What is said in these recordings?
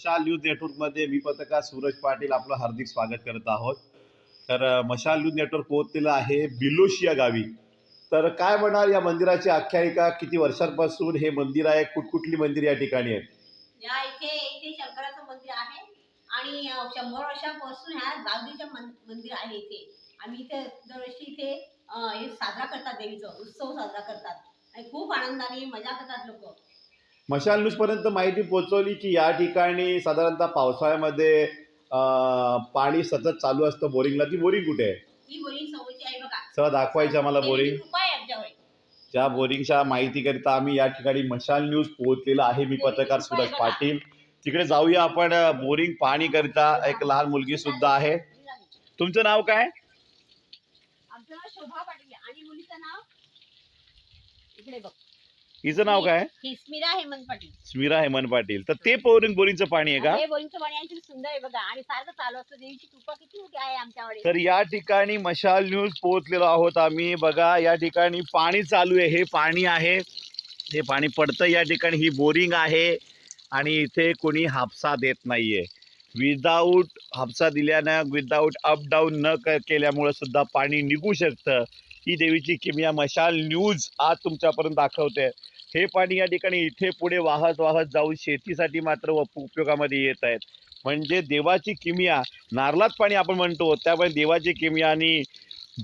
मशाल न्यूज नेटवर्कमध्ये मी पत्रकार सूरज पाटील आपलं हार्दिक स्वागत करत आहोत. तर मशाल न्यूज नेटवर्क पोहोचलेलं आहे बिलोशी या गावी. तर काय म्हणाल या मंदिराची आख्यायिका? किती वर्षांपासून हे मंदिर आहे? कुठकुठली मंदिर या ठिकाणी आहेत? या इथे इथे शंकराचं मंदिर आहे आणि शंभर वर्षापासून ह्या गावडीचं मंदिर आहे इथे. आम्ही इथे दरवर्षी इथे हे साजरा करतात देवीचा उत्सव साजरा करतात. आणि खूप आनंदाने मजा करतात लोक. मशाल न्यूजपर्यंत माहिती पोहोचवली की या ठिकाणी साधारणतः पावसाळ्यामध्ये पाणी सतत चालू असतं बोरिंगला. ती बोरिंग कुठे आहे? सर दाखवायची आम्हाला बोरिंग. ज्या बोरिंगच्या माहितीकरिता आम्ही या ठिकाणी मशाल न्यूज पोहोचलेला आहे मी पत्रकार सूरज पाटील. तिकडे जाऊया आपण. बोरिंग पाणी करिता एक लहान मुलगी सुद्धा आहे. तुमचं नाव काय? शोभा पाटील आणि मुलीचं नाव? इकडे बघ. हिचं नाव काय? ही स्मिरा हेमंत पाटील. स्मिरा हेमंत पाटील. तर ते बोरिंग बोरिंगचं पाणी आहे का? हे बोरिंगचं पाणी सुंदर आहे बघा. आणि सारखं चालू असतं. देवीची कृपा किती आहे आमच्यावर तर या ठिकाणी मशाल न्यूज पोहोचलेलो आहोत आम्ही. बघा या ठिकाणी पाणी चालू आहे. हे पाणी आहे. हे पाणी पडतं या ठिकाणी. ही बोरिंग आहे. आणि इथे कोणी हापसा देत नाहीये. विदाऊट हापसा दिल्यानं विदाऊट अप डाऊन न केल्यामुळं सुद्धा पाणी निघू शकतं. ही देवीची किमया मशाल न्यूज आज तुमच्यापर्यंत दाखवते. हे पाणी या ठिकाणी इथे पुढे वाहत वाहत जाऊन शेतीसाठी मात्र उपयोगामध्ये येत आहेत. म्हणजे देवाची किमिया नारळात पाणी आपण म्हणतो त्यामुळे देवाची किमिया आणि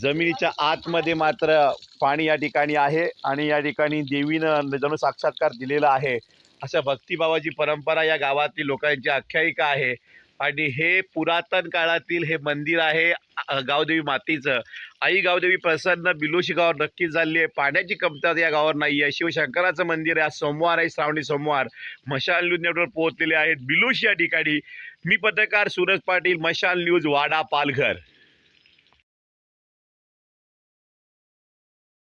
जमिनीच्या आतमध्ये मात्र पाणी या ठिकाणी आहे आणि या ठिकाणी देवीनं जणू साक्षात्कार दिलेला आहे. अशा भक्तिभावाची परंपरा या गावातील लोकांची आख्यायिका आहे. आणि हे पुरातन काळातील हे मंदिर आहे. गावदेवी मातीचं. आई गावदेवी प्रसन्न बिलोशी गावावर नक्कीच झाली आहे. पाण्याची कमतरता या गावावर नाही आहे शिवशंकराचं मंदिर आहे. आज सोमवार आहे श्रावणी सोमवार. मशाल न्यूज नेटवर्क पोहोचलेले आहेत. बिलोशी या ठिकाणी. मी पत्रकार सूरज पाटील मशाल न्यूज वाडा पालघर.